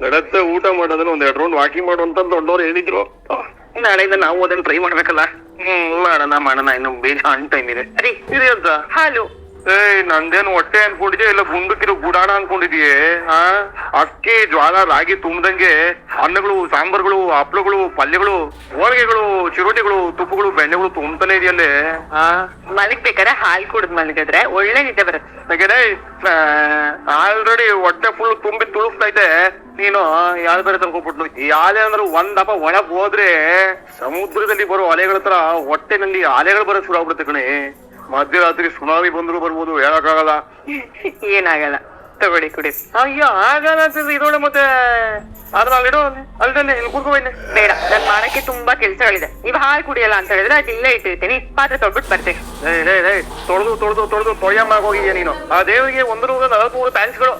ನಡತ್ತೆ ಊಟ ಮಾಡೋದನ್ನ ಒಂದ್ ಎರಡು ರೌಂಡ್ ವಾಕಿಂಗ್ ಮಾಡು ಅಂತ ದೊಡ್ಡವ್ರು ಹೇಳಿದ್ರು. ನಾಳೆಯಿಂದ ನಾವು ಅದನ್ನ ಟ್ರೈ ಮಾಡ್ಬೇಕಲ್ಲ? ಹ್ಮ್ ಮಾಡೋಣ ಮಾಡೋಣ ಇನ್ನು ಬೇಜಾನ್ ಟೈಮ್ ಇದೆ. ಅರಿ ಇದೆ ಅಂತ ಹಾಲು. ಏಯ್ ನಂದೇನು ಹೊಟ್ಟೆ ಅನ್ಕೊಂಡಿದ್ಯಾ? ಇಲ್ಲ ಗುಂಡಕ್ಕಿರೋ ಗುಡಾಣ ಅನ್ಕೊಂಡಿದ್ಯೆ? ಆ? ಅಕ್ಕಿ ಜ್ವಾಳ ರಾಗಿ ತುಂಬದಂಗೆ ಅನ್ನಗಳು ಸಾಂಬಾರ್ಗಳು ಹಪ್ಳಗಳು ಪಲ್ಯಗಳು ಹೋಳಿಗೆಗಳು ಚಿರೋಟಿಗಳು ತುಪ್ಪಗಳು ಬೆಣ್ಣೆಗಳು ತುಂಬತಾನೆ ಇದೆಯಲ್ಲೇ? ಆ? ಮಲಗ್ಬೇಕಾದ್ರೆ ಹಾಲ್ ಕುಡ್ದ್ ಮಲಗಿದ್ರೆ ಒಳ್ಳೆ ನಿದ್ದೆ ಬರುತ್ತೆ. ಯಾಕಂದ್ರೆ ಆಲ್ರೆಡಿ ಹೊಟ್ಟೆ ಫುಲ್ ತುಂಬಿ ತುಳುಕ್ತೈತೆ ನೀನು ಯಾವ್ದು ಬೇರೆ ತಂದ್ಕೊಬಿಟ್ಟು ಯಾವ್ದೇ ಅಂದ್ರೆ ಒಂದಪ್ಪ ಒಳಗ್ ಹೋದ್ರೆ ಸಮುದ್ರದಲ್ಲಿ ಬರೋ ಅಲೆಗಳ ತರ ಹೊಟ್ಟೆನಲ್ಲಿ ಅಲೆಗಳು ಬರೋ ಶುರು ಆಗ್ಬಿಡುತ್ತೆ ಕಣೆ. ಮಧ್ಯರಾತ್ರಿ ಸುನಾಮಿ ಬಂದ್ರು ಬರ್ಬೋದು ಹೇಳಕ್ಕಾಗಲ್ಲ. ಏನಾಗಲ್ಲ ತಗೊಳ್ಳಿ ಕುಡಿ. ಅಯ್ಯೋ ಆಗಲ್ಲ ಅಂತಿದ್ರೆ ಇದೊಳೆ ಮತ್ತೆ. ಅದ್ರ ಅಲ್ಲಿಡೋ ಅಲ್ದಲ್ಲೇ ಇಲ್ಲಿ ಕೂರ್ಕೊ ಬನ್ನಿ. ಬೇಡ ನನ್ ಮಾಡಕ್ಕೆ ತುಂಬಾ ಕೆಲ್ಸಗಳಿದೆ. ನೀವು ಹಾಲು ಕುಡಿಯಲ್ಲ ಅಂತ ಹೇಳಿದ್ರೆ ಅದು ಇಲ್ಲೇ ಇಟ್ಟಿರ್ತೀನಿ. ಪಾತ್ರೆ ತೊಳ್ಬಿಟ್ಟು ಬರ್ತೀನಿ. ತೊಳೆದು ತೊಳೆದು ತೊಳೆದು ತೊಳೆಯಮ್ಮ ಹೋಗಿದ್ಯಾ ನೀನು? ಆ ದೇವರಿಗೆ ಒಂದು ನೂರ ನಲವತ್ಮೂರು ಥ್ಯಾಂಕ್ಸ್ಗಳು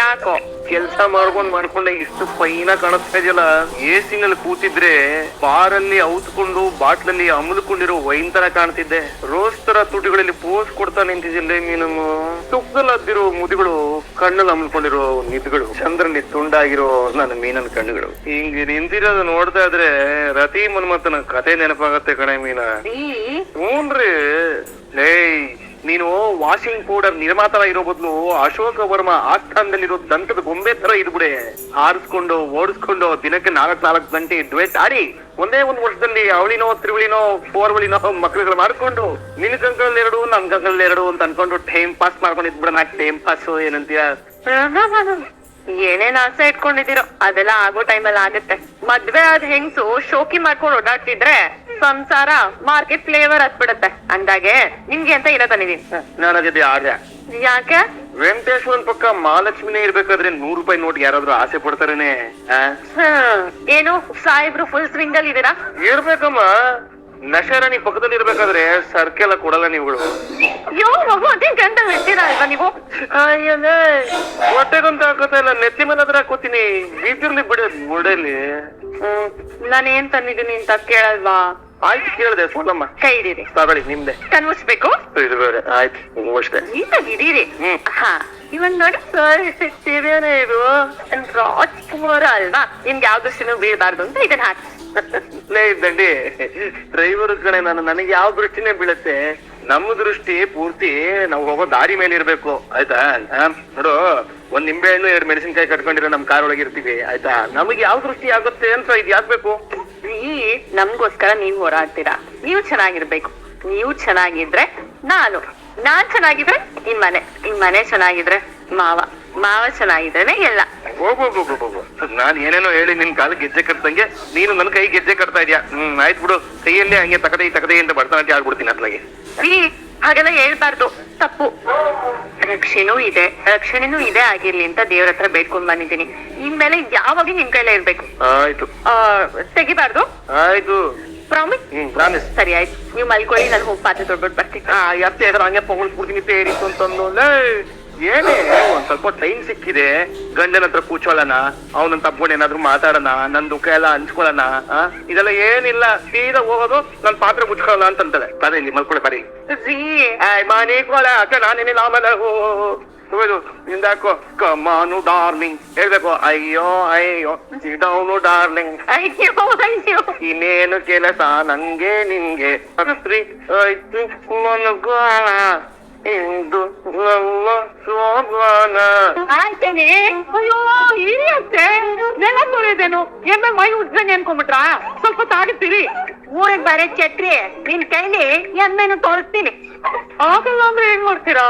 ಯಾಕೋ? ಕೆಲಸ ಮಾಡ್ಕೊಂಡ್ ಮಾಡ್ಕೊಂಡೆ ಇಷ್ಟು ಫೈನ ಕಾಣಿಸ್ತಾ ಇದೆಯಲ್ಲ ನಲ್ಲಿ ಕೂತಿದ್ರೆ ಬಾರಲ್ಲಿ ಔತ್ಕೊಂಡು ಬಾಟ್ಲಲ್ಲಿ ಅಮಲ್ಕೊಂಡಿರೋ ವೈನ್ ತರ ಕಾಣ್ತಿದ್ದೆ. ರೋಸ್ ತರ ತುಟಿಗಳಲ್ಲಿ ಪೋಸ್ ಕೊಡ್ತಾ ನಿಂತಿದ್ದಿಲ್ಲ ನೀನು ತುಪ್ಪದಲ್ಲಿ ಹದ್ದಿರೋ ಮುದಿಗಳು ಕಣ್ಣಲ್ಲಿ ಅಮಲ್ಕೊಂಡಿರೋ ನಿದ್ಗಳು ಚಂದ್ರನಲ್ಲಿ ತುಂಡಾಗಿರೋ ನನ್ನ ಮೀನನ್ ಕಣ್ಣುಗಳು. ಹಿಂಗ್ ನಿಂತಿರೋದು ನೋಡ್ತಾ ಇದ್ರೆ ರತಿ ಮನ್ಮಥನ ಕತೆ ನೆನಪಾಗತ್ತೆ ಕಣೆ ಮೀನ. ಹ್ಞೂನ್ರಿ. ಏಯ್ ನೀನು ವಾಷಿಂಗ್ ಪೌಡರ್ ನಿರ್ಮಾತರ ಇರೋ ಬದಲು ಅಶೋಕ ವರ್ಮ ಆಸ್ಥಾನದಲ್ಲಿರೋ ದಂತದ ಗೊಂಬೆ ತರ ಇದ್ಬಿಡೆ. ಹಾರಿಸ್ಕೊಂಡು, ಓಡಿಸ್ಕೊಂಡು ದಿನಕ್ಕೆ ನಾಲ್ಕ್ ನಾಲ್ಕು ಗಂಟೆ ಡ್ವೇಟ್ ಆಡಿ, ಒಂದೇ ಒಂದು ವರ್ಷದಲ್ಲಿ ಅವಳಿನೋ ತ್ರಿವಳಿನೋ ಫೋರ್ವಳಿನೋ ಮಕ್ಳುಗಳು ಮಾಡ್ಕೊಂಡು ನಿನ್ ಕಂಕಲ್ಲಿ ಎರಡು, ನನ್ ಕಂಕಲ್ಲಿ ಎರಡು ಅಂತ ಅನ್ಕೊಂಡು ಟೈಮ್ ಪಾಸ್ ಮಾಡ್ಕೊಂಡು ಇದ್ಬಿಡ ಟೈಮ್ ಪಾಸ್ ಏನಂತೀಯ ಏನೇನ್ ಆಸೆ ಇಟ್ಕೊಂಡಿದ್ದೀರೋ ಅದೆಲ್ಲ ಆಗೋ ಟೈಮಲ್ಲಿ ಆಗುತ್ತೆ. ಮದ್ವೆ ಆದ ಹೆಂಗ್ಸು ಶೋಕಿ ಮಾಡ್ಕೊಂಡು ಓಡಾಡ್ತಿದ್ರೆ ಸಂಸಾರ ಮಾರ್ಕೆಟ್ ಫ್ಲೇವರ್ ಹತ್ಬಿಡತ್ತೆ ಅಂದಾಗೆ ನಿಮ್ಗೆ ಅಂತ ಇಲ್ಲ ತಂದಿದೀನಿ ನಾನು ಯಾಕೆ? ವೆಂಕಟೇಶ್ವರನ್ ಪಕ್ಕ ಮಹಾಲಕ್ಷ್ಮಿನೇ ಇರ್ಬೇಕಾದ್ರೆ ನೂರು ರೂಪಾಯಿ ನೋಟ್ ಯಾರಾದ್ರೂ ಆಸೆ ಪಡ್ತಾರೇನೆ. ಏನು ಸಾಹೇಬ್ರು ಫುಲ್ ಸ್ವಿಂಗ್ ಅಲ್ಲಿ ಇದೀರಾ? ಇರ್ಬೇಕಮ್ಮ. ನಶಾರಾಣಿ ಪಕ್ಕದಲ್ಲಿ ಇರ್ಬೇಕಾದ್ರೆ ಸರ್ಕೆಲ್ಲ ಕೊಡಲ್ಲ ನೀವುಗಳು. ಯೋ ಮಗು ಅದೇ ಬಿಡ್ತೀರಾ ಅಲ್ವಾ ನೀವು? ಅಯ್ಯನೇ ಹೊಟ್ಟೆಗಂತ ಹಾಕೋತಾ ಇಲ್ಲ. ನೆತ್ತಿ ಮೇಲೆ ಹತ್ರ ಹಾಕೋತೀನಿ. ಬೀದಿರ್ಲಿ ಬಿಡ ಮುಡಲಿ ಹ್ಮ್ ನಾನೇನ್ ತಂದಿದ್ದೀನಿ ಅಂತ ಕೇಳಲ್ವಾ? ಆಯ್ತು ಕೇಳಿದೆ ಸೋಲಮ್ಮ. ಕೈ ಹಿಡೀರಿ ತಗೊಳ್ಳಿ ನಿಮ್ದೆ. ಕನ್ವಿಸ್ಬೇಕು? ಇದು ಬೇರೆ ಆಯ್ತು ಅಷ್ಟೇ ನೀಟಾಗಿ ಹಿಡೀರಿ. ಹ್ಮ್. ಹಾ ಇವನ್ ನೋಡಿ ಸರ್ ಇದು. ನನ್ ರಾಜ್ಕುಮಾರ ಅಲ್ವಾ? ನಿಮ್ಗೆ ಯಾವ ದೃಷ್ಟಿನೂ ಬೀಳ್ಬಾರ್ದು ಅಂತ ಇದನ್ನ ಹಾಕಿ. ಲೇ ದಂಡಿ ಡ್ರೈವರ್ ಕಡೆ ನಾನು ನನಗೆ ಯಾವ ದೃಷ್ಟಿನೇ ಬೀಳುತ್ತೆ? ನಮ್ಮ ದೃಷ್ಟಿ ಪೂರ್ತಿ ನಾವು ಹೋಗೋ ದಾರಿ ಮೇಲೆ ಇರ್ಬೇಕು. ಆಯ್ತಾ? ಆ, ನೋಡು ಒಂದ್ ನಿಂಬೆ ಹಣ್ಣು ಎರಡು ಮೆಣಸಿನ್ಕಾಯಿ ಕಟ್ಕೊಂಡಿರೋ ನಮ್ ಕಾರ್ ಒಳಗೆ ಇರ್ತೀವಿ. ಆಯ್ತಾ? ನಮಗೆ ಯಾವ ದೃಷ್ಟಿ ಆಗುತ್ತೆ ಅಂತ ಇದು ಯಾಕ್ಬೇಕು ಈ ನಮ್ಗೋಸ್ಕರ ನೀವು ಹೋರಾಡ್ತೀರಾ? ನೀವು ಚೆನ್ನಾಗಿರ್ಬೇಕು. ನೀವು ಚೆನ್ನಾಗಿದ್ರೆ ನಾನು. ನಾನ್ ಚೆನ್ನಾಗಿದ್ರೆ ಈ ಮನೆ. ಈ ಮನೆ ಚೆನ್ನಾಗಿದ್ರೆ ಮಾವ. ಮಾವ ಚೆನ್ನಾಗಿದ್ರೆ ಎಲ್ಲ. ನಾನು ನಾನ್ ಏನೇನೋ ಹೇಳಿ ನಿನ್ ಕಾಲು ಗೆಜ್ಜೆ ಕಟ್ದಂಗೆ ನೀನು ನನ್ನ ಕೈ ಗೆಜ್ಜೆ ಕಟ್ತಾ ಇದೀಯ? ಹ್ಮ್ ಆಯ್ತು ಬಿಡು. ಕೈಯಲ್ಲೇ ಹಂಗೆ ತಕದೆ ತಕದೆ ಅಂತ ಬರ್ತಾನೆ ಆಗ್ಬಿಡ್ತೀನಿ ಅತ್ಲಾಗೆ ಹಾಗೆಲ್ಲ ಹೇಳ್ಬಾರ್ದು. ತಪ್ಪು. ರಕ್ಷಣೆನೂ ಇದೆ. ರಕ್ಷಣೆನೂ ಇದೆ ಆಗಿರ್ಲಿ ಅಂತ ದೇವ್ರ ಹತ್ರ ಬೇಡ್ಕೊಂಡ್ ಬಂದಿದ್ದೀನಿ. ಇನ್ಮೇಲೆ ಯಾವಾಗ ನಿಮ್ ಕೈಲೇ ಇರ್ಬೇಕು. ಆಯ್ತು. ಆ ತೆಗಿಬಾರ್ದು. ಆಯ್ತು. ಪ್ರಾಮಿಸ್. ಹ್ಮ್ ಪ್ರಾಮಿಸ್. ಸರಿ ಆಯ್ತು. ನೀವು ಮಲ್ಕೊಳ್ಳಿ ನಾನು ಹೋಗಿ ಪಾತ್ರೆ ತೊಳ್ಬಿಟ್ಟು ಬರ್ತೀನಿ. ಆ ಎತ್ತೆ ಇದ್ರ ಹಂಗೆ ಪೊಗಳ್ಸ್ಬಿಡ್ತೀನಿ ತೇರಿತ್ತು ಅಂತಂದು. ಲೇ, ಏನೇ ಒಂದ್ ಸ್ವಲ್ಪ ಟೈಮ್ ಸಿಕ್ಕಿದೆ ಗಂಡನ ಹತ್ರ ಕೂಚೋಳನ ಅವನ ತಪ್ಕೊಂಡು ಏನಾದ್ರು ಮಾತಾಡೋಣ ನನ್ ದುಃಖ ಎಲ್ಲ ಹಂಚ್ಕೊಳ್ಳೋಣ? ಇದೆಲ್ಲ ಏನಿಲ್ಲ ಸೀದಾ ಹೋಗೋದು ನನ್ ಪಾತ್ರ ಮುಚ್ಕೊಳ್ಳೋಣ ಅಂತಂತಾಳೆ ಬರೀ ಇಲ್ಲಿ ಮಲ್ಕೊಳ್ಳಿ ಬರೀ ರೀ ಮನೆ ಕೊಳ ಅಕ್ಕ ನಾನೇನಿಲ್ಲ ಆಮೇಲೆ ಹೋಗೋದು ನಿಂದಾಕೋ ಕಮಾನು ಡಾರ್ಲಿಂಗ್ ಹೇಳ್ಬೇಕು ಅಯ್ಯೋ ಅಯ್ಯೋ ಸಿಡೌನು ಡಾರ್ಲಿಂಗ್ ಅಯ್ಯೋ ಅಯ್ಯೋ. ಇನ್ನೇನು ಕೆಲಸ ನಂಗೆ ನಿಂಗೆ. ರಾತ್ರಿ ಆಯ್ತು ಮನಗಾಣ ಆಯ್ತೇನೆ. ಅಯ್ಯೋ ಇರಿಯತ್ತೆ ನೆಲ ತೊಳೆದೇನು ಎಮ್ಮೆ ಮೈ ಉಜ್ಜನೆ ಅನ್ಕೊಂಡ್ಬಿಟ್ರ? ಸ್ವಲ್ಪ ತಾಗುತ್ತೀರಿ ಊರಿಗೆ ಬರೇ ಚಟ್ರಿ ನಿನ್ ಕೈಲಿ ಎಮ್ಮೆನು ತೋರಿಸ್ತೀನಿ. ಆಗಲ್ಲ ಅಂದ್ರೆ ಏನ್ ಮಾಡ್ತೀರಾ?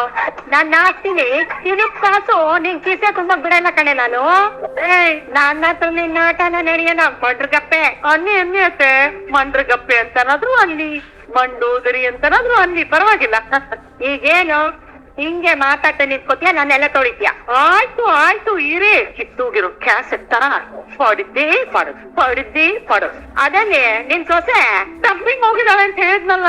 ನಾನ್ ಹಾಕ್ತೀನಿ ಇದು ಕಾಸು ನಿನ್ ಕಿಸೆ ತುಂಬಾ ಬಿಡಲ್ಲ ಕಣೆ ನಾನು. ನನ್ನ ಹತ್ರ ನಿನ್ನ ಆಟನ ನಡೆಯಲ್ಲ ಮಂಡ್ರಗಪ್ಪೆ. ಅನ್ನಿ ಎಮ್ಮೆ ಅತ್ತೆ. ಮಂಡ್ರಗಪ್ಪೆ ಅಂತನಾದ್ರೂ ಅಲ್ಲಿ. ಮಂಡೋದರಿ ಅಂತನಾದ್ರು ಅಲ್ಲಿ ಪರವಾಗಿಲ್ಲ. ಈಗೇನು? ಹಿಂಗೆ ಮಾತಾಡ್ತಾ ನಿಂತ್ಕೊತೀಯ? ನಾನೆಲ್ಲ ತೊಳಿತೀಯ? ಆಯ್ತು ಆಯ್ತು, ಇರೇ. ಕಿತ್ತೂಗಿರೋ ಕ್ಯಾಸೆಟ್ ತರ ಪಡಿದ್ದೇ ಪಡೋದು ಪಡಿದ್ದೇ ಪಡೋದು ಅದನ್ನೇ, ನಿನ್ ಸೊಸೆ ಡಬ್ಬಿಂಗ್ ಹೋಗಿದಾಳೆ ಅಂತ ಹೇಳಿದ್ನಲ್ಲ.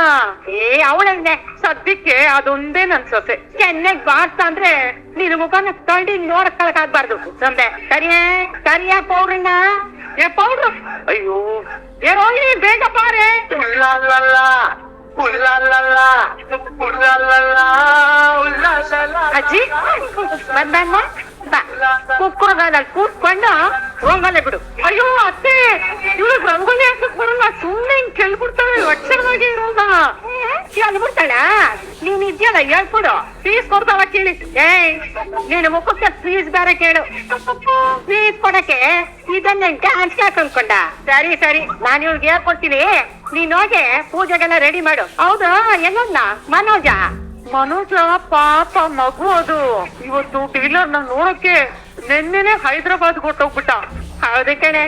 ಏ ಅವಳನ್ನೇ ಸದ್ಯಕ್ಕೆ ಅದೊಂದೇ ನನ್ ಸೊಸೆ. ಚೆನ್ನಾಗ್ ಬಾರ್ತಾ ಅಂದ್ರೆ ನಿನ್ ಮುಖನ ತಳ್ಳಿ ನೋಡಕ್ ಆಗ್ಬಾರ್ದು ಸಂದೆ ಕರಿಯ ಕರಿಯ ಪೌಡ್ರನ್ನ ಏ ಪೌಡ್ರು ಅಯ್ಯೋ ಏ ರೋಹಿಣಿ ಬೇಗ ಬಾರೆ ಇಲ್ಲ ಅಲ್ಲ ಉಲ್ಲಾಲಲ್ಲ ಉಲ್ಲಾಲಲ್ಲ ಉಲ್ಲಾಲಲ್ಲ ಅಜ್ಜಿ ಬಂದಮ್ಮ ಬಾ ಕುಕ್ಕುರದಲ್ಲಿ ಕೂತ್ಕೊಂಡು ರಂಗೋಲಿ ಬಿಡು ಅಯ್ಯೋ ಅತ್ತೆ ಇವಳು ರಂಗೋಲಿ ಹಾಕಕ್ ಬರಲ್ಲ ಸುಮ್ಮನೆ ಹಿಂಗ್ ಕೆಲ್ಬಿಡ್ತಾಳೆ ಅಕ್ಷರವಾಗಿ ಇರೋದ ಕೆಲ್ಬಿಡ್ತಾಳ ನೀನ್ ಇದ್ಯಲ್ಲ ಹೇಳ್ಕೊಡು. ಫೀಸ್ ಕೊಡ್ತಾವ ಕೇಳಿ ಏಯ್ ನೀನು ಮುಖಕ್ಕೆ ಫೀಸ್ ಬೇರೆ ಕೇಳು. ಫೀಸ್ ಕೊಡಕ್ಕೆ ಇದನ್ನ ಡ್ಯಾನ್ಸ್ ಅನ್ಕೊಂಡ. ಸರಿ ಸರಿ ನಾನು ಇವ್ಳಿಗೆ ಹೇಳ್ಕೊಡ್ತೀನಿ. ನೀನ್ ಹೋಗಿ ಪೂಜೆಗೆಲ್ಲ ರೆಡಿ ಮಾಡು. ಹೌದಾ? ಎಲ್ಲನ್ನ? ಮನೋಜ? ಮನೋಜ ಪಾಪ ಮಗು ಅದು. ಇವತ್ತು ಟೀಲರ್ನ ನೋಡಕ್ಕೆ ನಿನ್ನೆನೆ ಹೈದ್ರಾಬಾದ್ ಕೊಟ್ಟೋಗ್ಬಿಟ್ಟ ಹೌದು ಕಣೆ.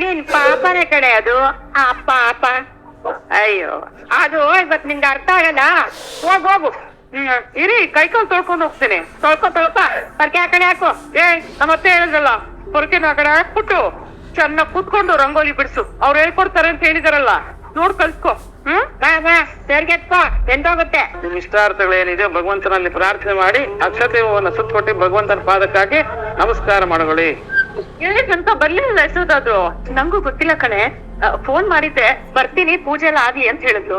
ನೀನ್ ಪಾಪನೇ ಕಣೆ ಅದು. ಆ ಪಾಪ. ಅಯ್ಯೋ, ಅದು ಇವತ್ ನಿಂಗೆ ಅರ್ಥ ಆಗಲ್ಲ. ಹೋಗ್, ಹೋಗು. ಹ್ಮ್, ಇರಿ ಕೈಕೊಂಡು ತೊಳ್ಕೊಂಡು ಹೋಗ್ತೀನಿ. ತೊಳ್ಕೊ ತೊಳ್ಕೊ. ಪರ್ಕೆ ಆ ಕಡೆ ಹಾಕು. ಏ ನಮ್ಮತ್ತೆ ಹೇಳಿದ್ರಲ್ಲ ಪೊರ್ಕೆನ ಆ ಕಡೆ ಹಾಕ್ಬಿಟ್ಟು ಚೆನ್ನಾಗ್ ಕೂತ್ಕೊಂಡು ರಂಗೋಲಿ ಬಿಡಿಸು. ಅವ್ರು ಹೇಳ್ಕೊಡ್ತಾರೆ ಅಂತ ಹೇಳಿದಾರಲ್ಲ. ನೋಡ್, ಕಲ್ತ್ಕೊ. ಹ್ಮ್? ಸೇರ್ಗೆತ್ಕೋ ಎಂದೋಗುತ್ತೆ ನಿಮ್ ಇಷ್ಟಾರ್ಥಗಳೇನಿದೆ ಭಗವಂತನಲ್ಲಿ ಪ್ರಾರ್ಥನೆ ಮಾಡಿ ಅಕ್ಷತೆ ಹೂವನ್ನ ಸುತ್ತಕೊಟ್ಟು ಭಗವಂತನ ಪಾದಕ್ಕಾಗಿ ನಮಸ್ಕಾರ ಮಾಡ್ಕೊಳ್ಳಿ. ಹೇಳಿದ್ರಂತ ಬರ್ಲಿಲ್ಲ ಯಶೋದಾದ್ರು ನಂಗೂ ಗೊತ್ತಿಲ್ಲ ಕಣೆ. ಫೋನ್ ಮಾಡಿದ್ದೆ. ಬರ್ತೀನಿ ಪೂಜೆ ಎಲ್ಲ ಆಗ್ಲಿ ಅಂತ ಹೇಳಿದ್ರು.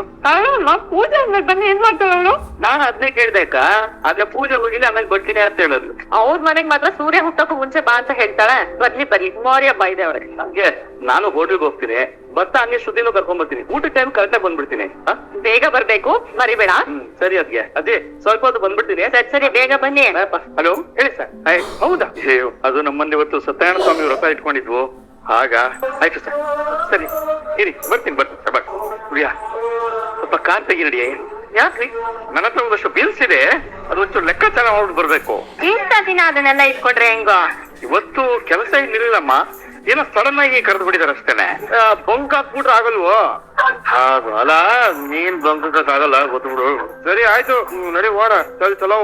ಪೂಜೆ ಆದ್ಮೇಲೆ ಬನ್ನಿ ಏನ್ ಮಾಡ್ತಾಳು ನಾನು ಅದನ್ನೇ ಕೇಳ್ದಕ್ಕ ಆದ್ರೆ ಪೂಜೆ ಹೋಗಿಲ್ಲ ಆಮೇಲೆ ಬರ್ತೀನಿ ಅಂತ ಹೇಳಿದ್ರು. ಅವ್ರ ಮನೆಗ್ ಮಾತ್ರ ಸೂರ್ಯ ಹುಟ್ಟಕ್ಕೂ ಮುಂಚೆ ಬಾ ಅಂತ ಹೇಳ್ತಾಳೆ. ಬರ್ಲಿ ಬರ್ಲಿ. ಮೌರ್ಯ ಇದೆ ಅವ್ರಿಗೆ ಹಂಗೆ. ನಾನು ಹೋಟೆಲ್ಗೆ ಹೋಗ್ತೀನಿ. ಬರ್ತಾ ಹಂಗೆ ಶುದ್ಧಿನೂ ಕರ್ಕೊಂಡ್ ಬರ್ತೀನಿ. ಊಟ ಟೈಮ್ ಕರೆಕ್ಟಾಗಿ ಬಂದ್ಬಿಡ್ತೀನಿ. ಹ? ಬೇಗ ಬರ್ಬೇಕು. ಮರಿಬೇಡ. ಸರಿ ಅದ್ಗೆ. ಅದೇ ಸ್ವಲ್ಪ ಹೊತ್ತು ಬಂದ್ಬಿಡ್ತೀನಿ. ಸರಿ ಸರಿ ಬೇಗ ಬನ್ನಿ. ಹಲೋ? ಹೇಳಿ ಸರ್. ಹೌದಾ? ಅಯ್ಯೋ ಅದು ನಮ್ಮಲ್ಲಿ ಇವತ್ತು ಸತ್ಯನಾರಾಯಣ ಸ್ವಾಮಿ ವ್ರತ ಇಟ್ಕೊಂಡಿದ್ವು. ಆಗ ಆಯ್ತು ಸರ್. ಸರಿ ಇರಿ ಬರ್ತೀನಿ ಬರ್ತೀನಿ ಸರ್ ಪ್ರಿಯಾ ಸ್ವಲ್ಪ ಕಾರ್ ತೆಗಿ ನಡಿ ಯಾಕ್ರಿ? ನನ್ನ ಹತ್ರ ಒಂದಷ್ಟು ಬಿಲ್ಸ್ ಇದೆ. ಅದು ಒಂಚೂರು ಲೆಕ್ಕಾಚಾರ ಮಾಡ್ಬಿಟ್ಟು ಬರ್ಬೇಕು. ಇಂಥ ದಿನ ಅದನ್ನೆಲ್ಲ ಇಟ್ಕೊಂಡ್ರೆ ಹೆಂಗೋ? ಇವತ್ತು ಕೆಲಸ ಏನಿರಲಿಲ್ಲಮ್ಮ. ಏನೋ ಸಡನ್ ಆಗಿ ಕರೆದು ಬಿಟ್ಟಿದ್ದಾರೆ ಅಷ್ಟೇನೆ. ಬಂಕ್ ಹಾಕ್ಬಿಟ್ರೆ ಆಗಲ್ವೋ? ಅದು ಅಲ್ಲ ನೀನ್ ಬಂಕ್ ಆಗಲ್ಲ ಗೊತ್ತು ಸರಿ ಆಯ್ತು. ಹ್ಮ್, ನಡಿ ಹೋಣ ಸರಿ ಚಲೋ.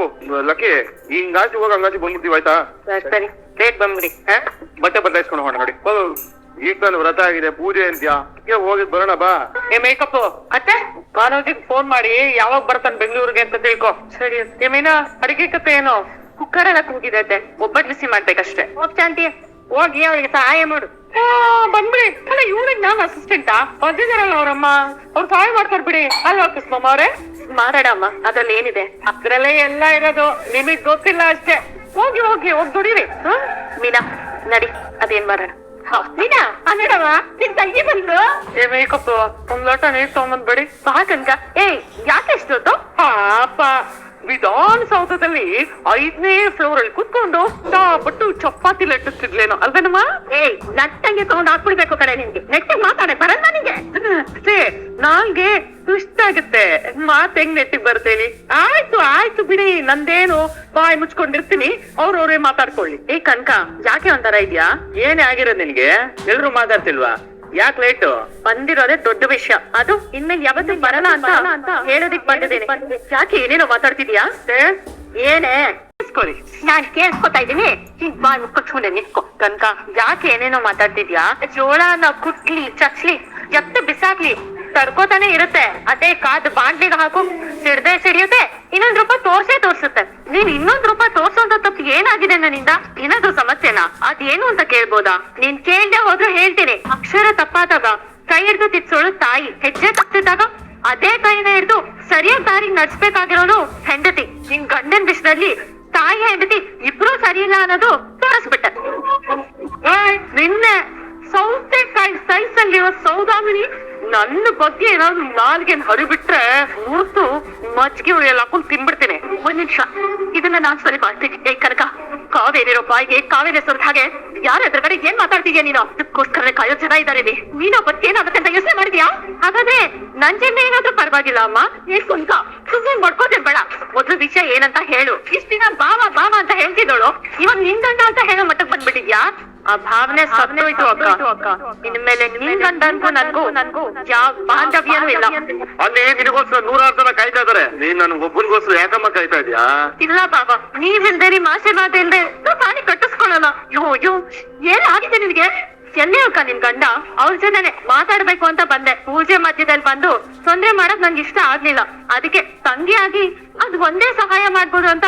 ಲಕ್ಕಿ ಹಿಂಗಾಚಿ ಹೋಗಿ ಹಂಗಾಚಿ ಬಂದ್ಬಿಡ್ತೀವಿ ಆಯ್ತಾ? ಸರಿ ಸರಿ. ಬೇಗ ಬಂದ್ಬಿಡಿ. ಹ? ಬಟ್ಟೆ ಬದಲಾಯಿಸ್ಕೊಂಡು ಹೋಗೋಣ ನೋಡಿ. ಹೌದು ಈಗ ತಾನು ವ್ರತ ಆಗಿದೆ ಪೂಜೆ ಅಂತ್ಯಾ. ಹೀಗೆ ಹೋಗಿ ಬರೋಣ ಬಾ. ಏ ಮೇಕಪ್ ಅತ್ತೆ ಮಾನವಜಿಗ್ ಫೋನ್ ಮಾಡಿ ಯಾವಾಗ ಬರ್ತಾನೆ ಬೆಂಗಳೂರಿಗೆ ಅಂತ ತಿಳ್ಕೊ. ಸರಿ ಏ ಮೀನಾ ಅಡಿಗೆ ಕತೆ ಏನು? ಕುಕ್ಕರ್ ಎಲ್ಲ ಕೂಗಿದೆ ಅತ್ತೆ. ಒಬ್ಬಟ್ಟು ಬಿಸಿ ಮಾಡ್ಬೇಕಷ್ಟೇ. ಹೋಗ್ ಶಾಂತಿ. ಹೋಗಿ ಅವಳಿಗೆ ಸಹಾಯ ಮಾಡು. ಬಂದ್ಬಿಡಿ. ಅಲ್ಲ ಇವ್ರಿಗೆ ನಾವ್ ಅಸಿಸ್ಟೆಂಟಾ ಬಂದಿದಾರಲ್ಲ ಅವ್ರಮ್ಮ. ಅವ್ರು ಸಹಾಯ ಮಾಡ್ತಾರೆ ಬಿಡಿ. ಅಲ್ವಾ ಕುಸ್ಮಮ್ಮ ಅವ್ರೆ. ಮಾರಾಡಮ್ಮ ಅದ್ರಲ್ಲಿ ಏನಿದೆ? ಅದ್ರಲ್ಲೇ ಎಲ್ಲ ಇರೋದು. ನಿಮಗ್ ಗೊತ್ತಿಲ್ಲ ಅಷ್ಟೇ. ಹೋಗಿ ಹೋಗಿ ಹೋಗಿ ದುಡಿರಿ. ಮೀನಾ ನಡಿ ಅದೇನ್ ಮಾಡೋಣ? ಮೀನಾ ಅನ್ನಡವ ನಿನ್ ತಂಗಿ ಬಂದ್ರು ಏ ಮೇಕಪ್ ಒಂದ್ ಲೋಟ ನೀರ್ ತಗೊಂಬಂದ್ಬೇಡಿ. ಸಾಕಂಕ ಏಯ್ ಯಾಕೆ ಎಷ್ಟೊತ್ತು ಪಾಪ. ವಿಧಾನಸೌಧದಲ್ಲಿ ಐದನೇ ಫ್ಲೋರ್ ಅಲ್ಲಿ ಕುತ್ಕೊಂಡು ಟಾಪಟ್ಟು ಚಪಾತಿ ಲಟ್ಟಿಸ್ತಿದ್ಲೇನೋ ಅಲ್ವೇನಮ್ಮ? ಏ ನಟ್ಟಂಗೆ ತಗೊಂಡು ಹಾಕ್ಬಿಡ್ಬೇಕು ಕಡೆ ನಿನ್ಗೆ ನೆಟ್ಟಿಗೆ ಮಾತಾಡೆ ಬರಲ್ಲ ನಿಂಗೆ? ಅಷ್ಟೇ ನಾಲ್ಗೆ ಇಷ್ಟ ಆಗುತ್ತೆ ಮಾತ್ ಹೆಂಗ್ ನೆಟ್ಟಿಗೆ ಬರ್ತೇನಿ ಆಯ್ತು ಆಯ್ತು ಬಿಡಿ ನಂದೇನು ಬಾಯ್ ಮುಚ್ಕೊಂಡಿರ್ತೀನಿ. ಅವ್ರವ್ರೇ ಮಾತಾಡ್ಕೊಳ್ಳಿ. ಏ ಕನಕ ಯಾಕೆ ಒಂಥರ ಇದ್ಯಾ? ಏನೇ ಆಗಿರೋದ್ ನಿನ್ಗೆ? ಎಲ್ರು ಮಾತಾಡ್ತಿಲ್ವಾ? ಯಾಕೆ ಲೇಟು ಬಂದಿರೋದೇ ದೊಡ್ಡ ವಿಷಯ. ಅದು ಇನ್ಮೇಲೆ ಯಾವತ್ತೂ ಬರಲ್ಲ ಅಂತ ಅಂತ ಹೇಳೋದಿಕ್ ಬಂದಿದ್ದೇನೆ. ಯಾಕೆ ಏನೇನೋ ಮಾತಾಡ್ತಿದ್ಯಾ? ಏನೇ? ಕೇಳಿಸ್ಕೊಳ್ಳಿ. ನಾನ್ ಕೇಳಿಸ್ಕೊತಾ ಇದ್ದೀನಿ. ಹಿಂಗ್ ಬಾಯ್ ಮುಚ್ಕೊಂಡೆ ನಿಂತ್ಕೊ. ಕನಕ ಯಾಕೆ ಏನೇನೋ ಮಾತಾಡ್ತಿದ್ಯಾ? ಜೋಳನ ಕುಟ್ಲಿ ಚಚ್ಲಿ ಎತ್ತ ಬಿಸಾಕ್ಲಿ. ತಡ್ಕೋತಾನೆ ಇರುತ್ತೆ. ಅದೇ ಕಾದ್ ಬಾಂಡ್ಲಿಗೆ ಹಾಕು ಸಿಡ್ದೆ ಸಿಡಿಯುತ್ತೆ, ಇನ್ನೊಂದ್ ರೂಪ ತೋರ್ಸೇ ತೋರ್ಸುತ್ತೆ. ನೀನ್ ಇನ್ನೊಂದ್ ರೂಪ ತೋರ್ಸೋಂತ ತಪ್ಪು ಏನಾಗಿದೆ ನನ್ನಿಂದ? ಏನಾದ್ರು ಸಮಸ್ಯೆನಾ? ಅದೇನು ಅಂತ ಕೇಳ್ಬೋದಾ? ನೀನ್ ಕೇಳ್ದೆ ಹೋದ್ರು ಹೇಳ್ತೀನಿ. ಅಕ್ಷರ ತಪ್ಪಾದಾಗ, ಕೈ ಹಿಡ್ದು ತಿರ್ಸೋಳು ತಾಯಿ. ಹೆಜ್ಜೆ ತಪ್ಪಿದಾಗ ಅದೇ ಕೈನ ಹಿಡ್ದು ಸರಿಯಾದ ದಾರಿಗೆ ನಡ್ಸ್ಬೇಕಾಗಿರೋನು ಹೆಂಡತಿ. ನಿನ್ ಗಂಡನ್ ವಿಷಯದಲ್ಲಿ ತಾಯಿ ಹೆಂಡತಿ ಇಬ್ರು ಸರಿ ಇಲ್ಲ ಅನ್ನೋದು ತೋರಿಸ್ಬಿಟ್ಟೆ. ನಿನ್ನೆ ಸೌತೆಕಾಯಿ ಸೈಜ್ ಅಲ್ಲಿರೋ ಸೌದಾಮಿನಿ ನನ್ನ ಬಗ್ಗೆ ಏನಾದ್ರು ನಾಲ್ಗೆ ಹರಿಬಿಟ್ರೆ ಮುರ್ತು ಮಜ್ಜಿಗೆ ಉಳಿಯಲ್ಲ ಹಾಕೊಂಡು ತಿನ್ಬಿಡ್ತೀನಿ. ಒಂದ್ ನಿಮಿಷ. ಇದನ್ನ ನಾನ್ ಸರಿ ಮಾಡ್ತೀನಿ. ಏ ಕನಕ, ಕಾವೇರಿರೋ ಬಾಯಿಗೆ ಕಾವೇರಿ ಸುರಿದ ಹಾಗೆ ಯಾರ ಎದುರುಗಡೆ ಏನ್ ಮಾತಾಡ್ತೀಯ ನೀನು? ಅದಕ್ಕೋಸ್ಕರ ಕಾಯೋ ಜನ ಇದ್ದಾರೆ ಇಲ್ಲಿ. ನೀನು ಬಗ್ಗೆ ಏನಾಗುತ್ತೆ ಅಂತ ಯೋಚನೆ ಮಾಡಿದ್ಯಾ? ಹಾಗಾದ್ರೆ ನನ್ ಜನ ಏನಾದ್ರೂ ಪರವಾಗಿಲ್ಲ ಅಮ್ಮ. ಏನ್ ಕುಂತ ಸುಮ್ಮನೆ ಮಾಡ್ಕೋತೇ ಬೇಡ. ಮೊದ್ಲು ವಿಷಯ ಏನಂತ ಹೇಳು. ಇಷ್ಟ ದಿನ ಬಾವ ಬಾವ ಅಂತ ಹೇಳ್ತಿದ್ದೋಳು. ಇವಾಗ ನಿನ್ ಅಂತ ಹೇಳೋ ಮಟ್ಟಕ್ ಬಂದ್ಬಿಟ್ಟಿದ್ಯಾ? ಆ ಭಾವನೆ ಸತ್ತೋಯ್ತು ಅಕ್ಕ. ಇನ್ಮೇಲೆ ನಿನ್ ಗಂಡನ್ಗೂ ನನ್ಗೂ ನನ್ಗೂ ಯಾವ ಬಾಂಧವ್ಯನೂ ಇಲ್ಲ. ಅಲ್ಲಿ ನಿನಗೋಸ್ಕರ ನೂರಾರು ಜನ ಕಾಯ್ತಾ ಇದಾರೆ ನೀನ್ ನನ್ಗೊಬ್ಬನಿಗೋಸ್ಕರ ಯಾಕಮ್ಮ ಕಾಯ್ತಾ ಇದ್ಯಾ? ಇಲ್ಲ ಬಾಬಾ ನೀವಿಲ್ದೆ ನಿಮ್ ಆಶೀರ್ವಾದ ಇಲ್ದೆ ನಾವ್ ತಾಳಿ ಕಟ್ಟಿಸ್ಕೊಳಲ್ಲ ಯೋ ಯೋ ಏನ್ ಆಗಿದೆ ನಿನ್ಗೆ? ಎಲ್ಲಿ ಅಕ್ಕ ನಿನ್ ಗಂಡ? ಅವ್ರ ಜೊತೆನೆ ಮಾತಾಡ್ಬೇಕು ಅಂತ ಬಂದೆ. ಪೂಜೆ ಮಧ್ಯದಲ್ಲಿ ಬಂದು ತೊಂದ್ರೆ ಮಾಡಕ್ ನಂಗೆ ಇಷ್ಟ ಆಗ್ಲಿಲ್ಲ. ಅದಕ್ಕೆ ತಂಗಿ ಆಗಿ ಅದ್ ಒಂದೇ ಸಹಾಯ ಮಾಡ್ಬೋದು ಅಂತ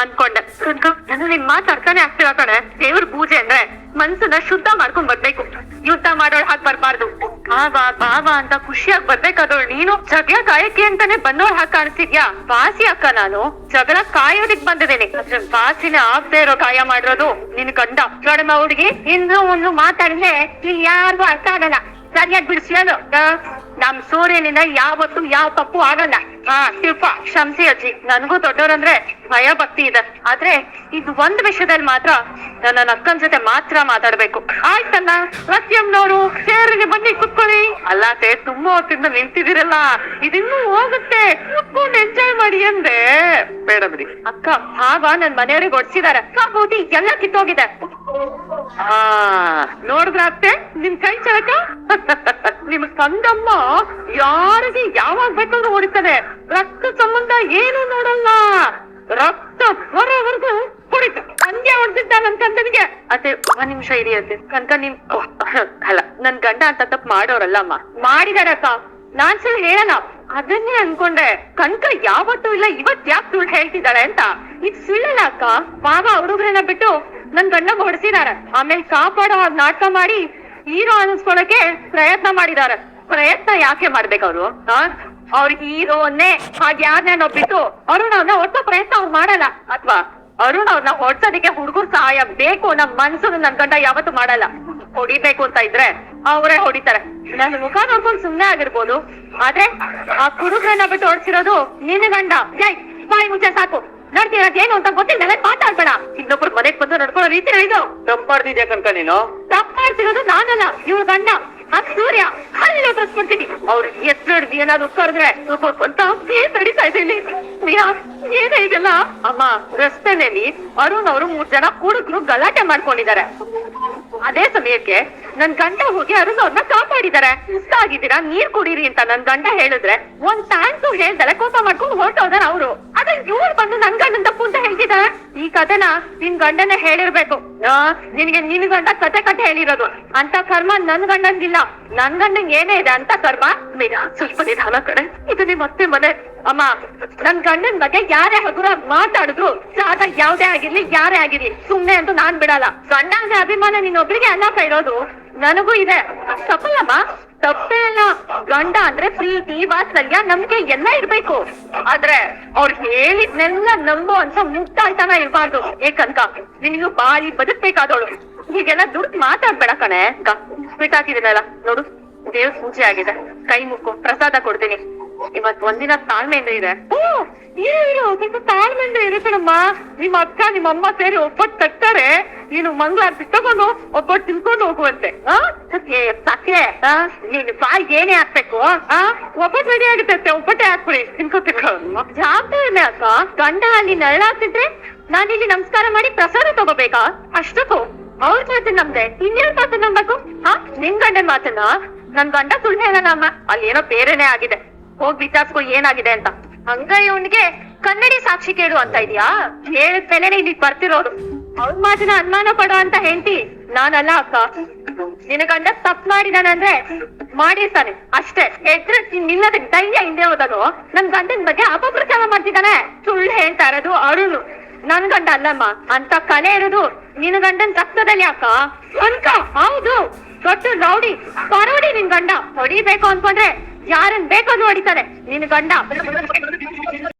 ಅನ್ಕೊಂಡೆ. ಕನ್ಕ ನಾನು ನಿನ್ ಮಾತು ಅರ್ಥನೇ ಆಗ್ತಿಲ್ಲ ಕಣೆ. ದೇವ್ರ ಪೂಜೆ ಅಂದ್ರೆ ಮನ್ಸನ್ನ ಶುದ್ಧ ಮಾಡ್ಕೊಂಡ್ ಬರ್ಬೇಕು. ಯುದ್ಧ ಮಾಡೋಳ್ ಹಾಕ್ ಬರ್ಬಾರ್ದು. ಬಾವಾ ಬಾವಾ ಅಂತ ಖುಷಿಯಾಗಿ ಬರ್ಬೇಕಾದವಳು ನೀನು. ಜಗಳ ಕಾಯಕ್ಕೆ ಅಂತಾನೆ ಬಂದೋಳ್ ಹಾಕ್ ಕಾಣಿಸ್ತಿದ್ಯಾ ವಾಸಿ ಅಕ್ಕ ನಾನು. ಜಗಳ ಕಾಯೋದಿಕ್ ಬಂದಿದ್ದೇನೆ. ಅದ್ರ ಬಾಸಿನ ಆಗ್ದೇ ಇರೋ ಕಾಯ ಮಾಡಿರೋದು ನಿನ್ ಗಂಡ. ಕಡಮ ಹುಡುಗಿ, ಇನ್ನು ಒಂದು ಮಾತಾಡಿದ್ರೆ ನೀನ್ ಯಾರಿಗೂ ಅರ್ಥ ಆಗಲ್ಲ. ಸರಿಯಾಗಿ ಬಿಡಿಸ್ಯೋದು ನಮ್ ಸೂರ್ಯನಿಂದ ಯಾವತ್ತು ಯಾವ ತಪ್ಪು ಆಗಲ್ಲ. ಹಾ ಶಿಲ್ಪ ಕ್ಷಮಿಸಿ ಅಜ್ಜಿ, ನನ್ಗೂ ದೊಡ್ಡವ್ರಂದ್ರೆ ಭಯ ಭಕ್ತಿ ಇದೆ. ಆದ್ರೆ ಇದು ಒಂದ್ ವಿಷಯದಲ್ಲಿ ಮಾತ್ರ ನನ್ನ ಅಕ್ಕನ ಜೊತೆ ಮಾತ್ರ ಮಾತಾಡ್ಬೇಕು. ಆಯ್ತಲ್ಲ ಸತ್ಯಂನವರು ಸೇರಿಗೆ ಬನ್ನಿ ಕುತ್ಕೊಳ್ಳಿ. ಅಲ್ಲ ತೇ ತುಂಬಾ ಹೊತ್ತಿಂದ ನಿಂತಿದಿರಲ್ಲ ಇದಿನ್ನೂ ಹೋಗುತ್ತೆ. ಕುತ್ಕೊಂಡು ಎಂಜಾಯ್ ಮಾಡಿ ಅಂದೆ. ಬೇಡ ಬಿಡಿ. ಅಕ್ಕ ಭಾವ ನನ್ ಮನೆಯವ್ರಿಗೆ ಒಡ್ಸಿದಾರೆ ಕಾಬೂತಿ ಎಲ್ಲ ಕಿತ್ತೋಗಿದೆ. ಆ ನಿಮ್ ಕೈ ಚಳಕ ನಿಮ್ ತಂದಮ್ಮ ಯಾರಿಗೆ ಯಾವಾಗ ಬೇಕಾದ್ರೂ ಹೊಡಿತಾನೆ. ರಕ್ತ ಸಂಬಂಧ ಏನು ನೋಡಲ್ಲ. ರಕ್ತ ಹೊರವರೆಗೂ ಹೊಡಿತ ಹಂಗೆ ಹೊಡೆದಿದ್ದ ನನ್ ಕಂದನಿಗೆ ಅದೇ ಒಂದ್ ನಿಮಿಷ ಇರಿ ಅತ್ತೆ. ಕನಕ ನಿಮ್ ಅಲ್ಲ, ನನ್ ಗಂಡ ಅಂತ ತಪ್ಪು ಮಾಡೋರಲ್ಲ ಅಮ್ಮ. ಮಾಡಿದಾರೆ ಅಕ್ಕ. ನಾನ್ ಸುಳ್ಳು ಹೇಳಲ್ಲ. ಅದನ್ನೇ ಅನ್ಕೊಂಡೆ. ಕನಕ ಯಾವತ್ತೂ ಇಲ್ಲ ಇವತ್ ಯಾಕೆ ಸುಳ್ಳು ಹೇಳ್ತಿದ್ದಾಳೆ ಅಂತ. ಇದ್ ಸುಳ್ಳಲ್ಲ ಅಕ್ಕ. ಮಾವ ಹುಡುಗರನ್ನ ಬಿಟ್ಟು ನನ್ ಗಂಡ ಹೊಡ್ಸಿದಾರೆ. ಆಮೇಲೆ ಕಾಪಾಡೋ ಹಾಗೆ ನಾಟಕ ಮಾಡಿ ಹೀರೋ ಅನ್ನಿಸ್ಕೊಳಕ್ಕೆ ಪ್ರಯತ್ನ ಮಾಡಿದಾರೆ. ಪ್ರಯತ್ನ ಯಾಕೆ ಮಾಡ್ಬೇಕವ್ರು ಅವ್ರ ಹೀರೋನೇ ಹಾಗೆ ಯಾರನ್ನ ಬಿಟ್ಟು ಅರುಣ್ ಅವ್ರನ್ನ ಹೊಡ್ಸೋ ಪ್ರಯತ್ನ ಅವ್ರು ಮಾಡಲ್ಲ. ಅಥವಾ ಅರುಣ್ ಅವ್ರನ್ನ ಹೊಡ್ಸೋದಕ್ಕೆ ಹುಡುಗರು ಸಹಾಯ ಬೇಕು ನಮ್ ಮನ್ಸು ನನ್ ಗಂಡ ಯಾವತ್ತು ಮಾಡಲ್ಲ. ಹೊಡಿಬೇಕು ಅಂತ ಇದ್ರೆ ಅವರೇ ಹೊಡಿತಾರೆ. ನನ್ನ ಮುಖ ನೋಡ್ಕೊಂಡು ಸುಮ್ನೆ ಆಗಿರ್ಬೋದು. ಆದ್ರೆ ಆ ಕುಡುಗ್ರನ್ನ ಬಿಟ್ಟು ಓಡಿಸಿರೋದು ನಿನ್ನ ಗಂಡ. ಜೈ ಬಾಯಿ ಮುಂಚೆ ಸಾಕು. ನೋಡ್ತೀರ ಏನು ಅಂತ ಗೊತ್ತಿಲ್ಲ ಮಾತಾಡ್ಬೇಡ. ಇನ್ನೊಬ್ರು ಮನೆಗ್ ಬಂದು ನಡ್ಕೊಳ್ಳೋ ರೀತಿ ಇದು. ತಪ್ಪು ಮಾಡ್ತಿದ್ಯಾ ಕನ್ಕ ನೀನು? ತಪ್ಪು ಮಾಡ್ತಿರೋದು ನಾನಲ್ಲ ಇವ್ರ ಗಂಡ. ಅದ್ ಸೂರ್ಯ. ಅಲ್ಲಿ ತರ್ಸ್ಬಿಡ್ತೀನಿ ಅವ್ರ ಹೆಸರು ಏನಾದ್ರು ಕರೆದ್ರೆ ಅಂತ ತಡಿತಾ ಇದ್ದೀನಿ ಏನೇ ಇದೆಲ್ಲ? ಅಮ್ಮ ರಸ್ತೆನಲ್ಲಿ ಅರುಣ್ ಅವರು ಮೂರ್ ಜನ ಹುಡುಗರು ಗಲಾಟೆ ಮಾಡ್ಕೊಂಡಿದ್ದಾರೆ. ಅದೇ ಸಮಯಕ್ಕೆ ನನ್ ಗಂಡ ಹೋಗಿ ಅರುಣ್ ಅವ್ರನ್ನ ಕಾಪಾಡಿದಾರೆ. ಸುಸ್ತ ಆಗಿದ್ದೀರಾ ನೀರ್ ಕುಡೀರಿ ಅಂತ ನನ್ ಗಂಡ ಹೇಳಿದ್ರೆ ಒಂದ್ ಥ್ಯಾಂಕ್ಸ್ ಹೇಳ್ದಲೆ ಕೋಪ ಮಾಡ್ಕೊಂಡು ಹೊರಟೋದಾರ ಅವ್ರು. ಆದ್ರೆ ಇವ್ರು ಬಂದು ನನ್ ಗಂಡನ್ ತಪ್ಪು ಅಂತ ಹೇಳ್ತಿದ್ದಾರೆ ಈ ಕಥೆನ ನಿನ್ ಗಂಡನೇ ಹೇಳಿರ್ಬೇಕು. ನಿನ್ಗೆ ನಿನ್ ಗಂಡ ಕತೆ ಕತೆ ಹೇಳಿರೋದು. ಅಂತ ಕರ್ಮ ನನ್ ಗಂಡಂಗಿಲ್ಲ. ನನ್ ಗಂಡನ್ ಏನೇ ಇದೆ ಅಂತ ಕರ್ಮ? ಮೀರಾ ಸ್ವಲ್ಪ ನಿಧಾನ ಕಡೆ. ಇದು ನಿಮ್ ಅತ್ತೆ ಮನೆ. ಅಮ್ಮ, ನನ್ ಗಂಡನ್ ಬಗ್ಗೆ ಯಾರೇ ಹಗುರ ಮಾತಾಡಿದ್ರು ಸಾಧ ಯಾವ್ದೇ ಆಗಿರ್ಲಿ, ಯಾರೇ ಆಗಿರ್ಲಿ, ಸುಮ್ನೆ ಅಂತೂ ನಾನ್ ಬಿಡಲ್ಲ. ಗಂಡ ಅಂದ್ರೆ ಅಭಿಮಾನ ನಿನ್ನೊಬ್ರಿಗೆ ಅಲ್ಲ ಇರೋದು ನನಗೂ ಇದೆ. ತಪ್ಪಲ್ಲಮ್ಮ? ತಪ್ಪೇ ಅಲ್ಲ. ಗಂಡ ಅಂದ್ರೆ ಪ್ರೀತಿ, ವಾತ್ಸಲ್ಯ ನಮ್ಗೆ ಎಲ್ಲ ಇರ್ಬೇಕು. ಆದ್ರೆ ಅವ್ರು ಹೇಳಿದ್ನೆಲ್ಲ ನಂಬೋ ಅಂತ ಮುಕ್ತಾಯ್ತನ ಇರ್ಬಾರ್ದು. ಏಕಂತ ನಿನಗೂ ಬಾಳಿ ಬದುಕ್ಬೇಕಾದವಳು ಹೀಗೆಲ್ಲ ದುಡ್ಡು ಮಾತಾಡ್ಬೇಡ ಕಣೆ. ಅಕ್ಕ ಬಿಟ್ಟಾಕಿದ್ದೀನಲ್ಲ ನೋಡು. ದೇವ್ರ ಪೂಜೆ ಆಗಿದೆ. ಕೈ ಮುಕ್ಕು, ಪ್ರಸಾದ ಕೊಡ್ತೀನಿ. ಇವತ್ ಒಂದಿನ ತಾಳ್ಮೆಯಿಂದ ಇದೆ. ಇರು ಸ್ವಲ್ಪ ತಾಳ್ಮೆಯಿಂದ ಇರು ಕಣಮ್ಮ. ನಿಮ್ಮ ಅಕ್ಕ ನಿಮ್ಮ ಅಮ್ಮ ಸೇರಿ ಒಬ್ಬಟ್ಟು ತಟ್ತಾರೆ ನೀನು ಮಂಗಳಾರತಿ ತಗೊಂಡು ಒಬ್ಬಟ್ಟು ತಿನ್ಕೊಂಡು ಹೋಗುವಂತೆ. ಸತ್ಯ ನೀನು ಬಾಯಿಗೆ ಏನೇ ಹಾಕ್ಬೇಕು ಒಬ್ಬಟ್ಟು ರೆಡಿ ಆಗುತ್ತೆ ಒಬ್ಬಟ್ಟೆ ಹಾಕ್ಬಿಡಿ. ತಿನ್ಕೋ ತಿನ್ಕೋ ಜವಾಬ್ದಾರಿನೇ ಅಕ್ಕ. ಗಂಡ ಅಲ್ಲಿ ನರಳಾಗ್ತಿದ್ರೆ ನಾನಿಲ್ಲಿ ನಮಸ್ಕಾರ ಮಾಡಿ ಪ್ರಸಾದ ತಗೋಬೇಕಾ? ಅಷ್ಟಕ್ಕೂ. ಅವ್ರ ಮಾತು ನಮ್ದೆ ಇನ್ಯಾರ ಮಾತು ನಂಬಬೇಕು ಹಾ ನಿಮ್ ಗಂಡನ್ ಮಾತನ್ನ? ನನ್ ಗಂಡ ಸುಳ್ಳು ಅಲ್ಲ ನಮ್ಮ ಅಲ್ಲಿ ಏನೋ ಬೇರೆನೆ ಆಗಿದೆ. ಹೋಗ್ ವಿಚಾರಿಸ್ಕೊ ಏನಾಗಿದೆ ಅಂತ. ಹಂಗ ಅವನಿಗೆ ಕನ್ನಡಿ ಸಾಕ್ಷಿ ಕೇಳು ಅಂತ ಇದೀಯಾ? ಹೇಳಿದ್ಮೇಲೆ ಇಲ್ಲಿ ಬರ್ತಿರೋದು ಅವ್ರ ಮಾತಿನ ಅನುಮಾನ ಪಡೋ ಅಂತ ಹೆಂಡತಿ. ನಾನಲ್ಲ ಅಕ್ಕ. ನಿನಗಂಡ ಗಂಡ ತಪ್ಪು ಮಾಡಿದಾನಂದ್ರೆ ಮಾಡಿರ್ತಾನೆ. ಅಷ್ಟೇ. ಎದ್ರೆ ನಿನ್ನದ ಧೈರ್ಯ ಹಿಂದೆ ಹೋದನು ನನ್ ಗಂಡನ ಬಗ್ಗೆ ಅಪಪ್ರಚಾರ ಮಾಡ್ತಿದ್ದಾನೆ. ಸುಳ್ಳು ಹೇಳ್ತಾ ಇರೋದು ಅರುಣು. ನನ್ ಗಂಡ ಅಲ್ಲಮ್ಮ. ಅಂತ ಕಲೆ ಇರೋದು ನಿನ್ನ ಗಂಡನ್ ರಕ್ತದಲ್ಲಿ ಅಕ್ಕ. ಅನ್ಕ ಹೌದು. ದೊಡ್ಡ ರೌಡಿ. ಪರೋಡಿ ನಿನ್ ಗಂಡ. ಹೊಡಿಬೇಕು ಅನ್ಕೊಂಡ್ರೆ ಯಾರನ್ ಬೇಕೋ ಹೊಡಿತಾರೆ. ನೀನು ಗಂಡ.